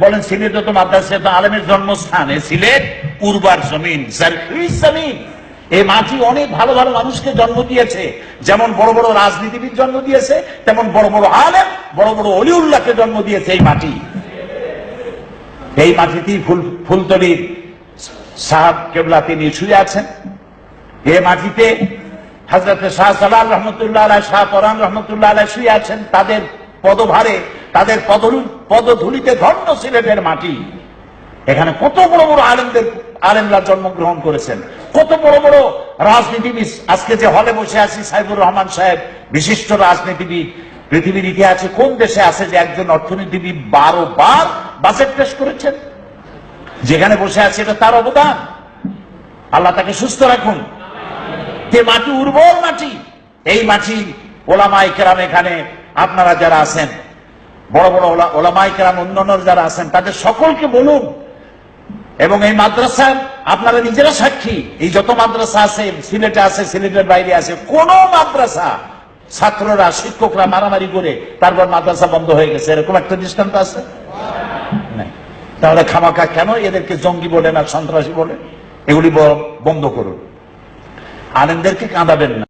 বলেন, সিলেট তো মাদ্রাসা তো আলেমের জন্মস্থান। এ সিলেট উর্বার জমিন এই মাটি অনেক ভালো ভালো মানুষকে জন্ম দিয়েছে। যেমন বড় বড় রাজনীতিবিদ জন্ম দিয়েছে, তেমন বড় বড় আলেম, বড় বড় অলিউল্লাহকে জন্ম দিয়েছে এই মাটি। এই মাটিতেই ফুল, ফুলতলির সাহাব কেবলা তিনি শুয়ে আছেন। এ মাটিতে হজরত শাহ সালাল রহমতুল্লাহ আলাই শাহ পরান রহমতুল্লাহ আলাই শুয়ে আছেন। তাদের পদভারে তাদের পদধূ- পদধূলিতে ধন্য সিলেটের মাটি। এখানে কত বড় বড় আলেমদের, আলেমরা জন্মগ্রহণ করেছেন। কত বড় বড় রাজনীতিবিদ আজকে যে হলে বসে আছি সাইবুর রহমান সাহেব, বিশিষ্ট রাজনীতিবিদ। পৃথিবীর ইতিহাসে কোন দেশে আছে যে একজন অর্থনীতিবিদ বারো বার বাজেট পেশ করেছেন? যেখানে বসে আছে এটা তার অবদান। আল্লাহ তাকে সুস্থ রাখুন। যে মাটি উর্বর মাটি, এই মাটি ওলামাই কেরাম এখানে আপনারা যারা আছেন বড় বড় ওলা- ওলামাই কেরাম অন্যান্য যারা আছেন, তাদের সকলকে বলুন। এবং এই মাদ্রাসা আপনারা নিজেরা সাক্ষী। এই যত মাদ্রাসা আছে, সিলেটে আছে, সিলেটের বাইরে আছে, কোন মাদ্রাসা, ছাত্ররা, শিক্ষকরা মারামারি করে তারপর মাদ্রাসা বন্ধ হয়ে গেছে। এরকম একটা দৃষ্টান্ত আছে? তাহলে খামাকা কেন এদেরকে জঙ্গি বলে আর সন্ত্রাসী বলে এগুলি বন্ধ করুন। আলেমদেরকে কাঁদাবেন না।